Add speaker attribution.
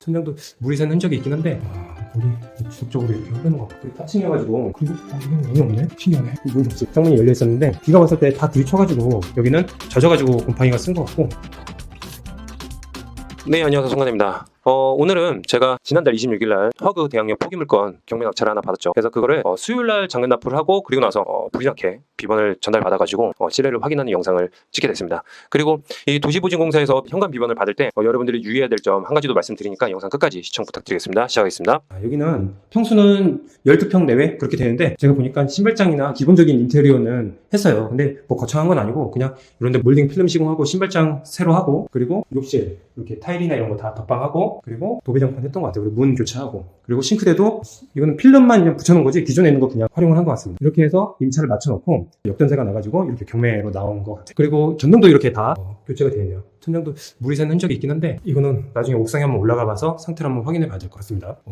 Speaker 1: 천장도 물이 샌 흔적이 있긴 한데. 아, 물이 지속적으로 이렇게 흐르는 것 같고 타칭해가지고. 그리고 아, 이건 문이 없네. 신기하네. 문이 없어. 창문이 열려 있었는데 비가 왔을 때 다 들이쳐가지고 여기는 젖어가지고 곰팡이가 쓴 것 같고.
Speaker 2: 네, 안녕하세요. 송관입니다. 어, 오늘은 제가 지난달 26일 날 허그 대학역 포기 물건 경매 낙찰을 하나 받았죠. 그래서 그거를 어, 수요일 날 장면 납부를 하고 그리고 나서 어, 불이 나게 비번을 전달받아가지고 어, 실례를 확인하는 영상을 찍게 됐습니다. 그리고 이 도시보증공사에서 현관 비번을 받을 때 어, 여러분들이 유의해야 될 점 한 가지도 말씀드리니까 영상 끝까지 시청 부탁드리겠습니다. 시작하겠습니다.
Speaker 1: 아, 여기는 평수는 12평 내외 그렇게 되는데 제가 보니까 신발장이나 기본적인 인테리어는 했어요. 근데 뭐 거창한 건 아니고 그냥 이런 데 몰딩 필름 시공하고 신발장 새로 하고 그리고 욕실 이렇게 타일이나 이런 거 다 덧방하고 그리고 도배장판 했던 것 같아요. 그리고 문 교체하고 그리고 싱크대도 이거는 필름만 그냥 붙여놓은 거지 기존에 있는 거 그냥 활용을 한 것 같습니다. 이렇게 해서 임차를 맞춰놓고 역전세가 나가지고 이렇게 경매로 나온 것 같아요. 그리고 전등도 이렇게 다 어, 교체가 되어 있네요. 천장도 물이 샌 흔적이 있긴 한데 이거는 나중에 옥상에 한번 올라가 봐서 상태를 한번 확인해 봐야 될 것 같습니다. 어,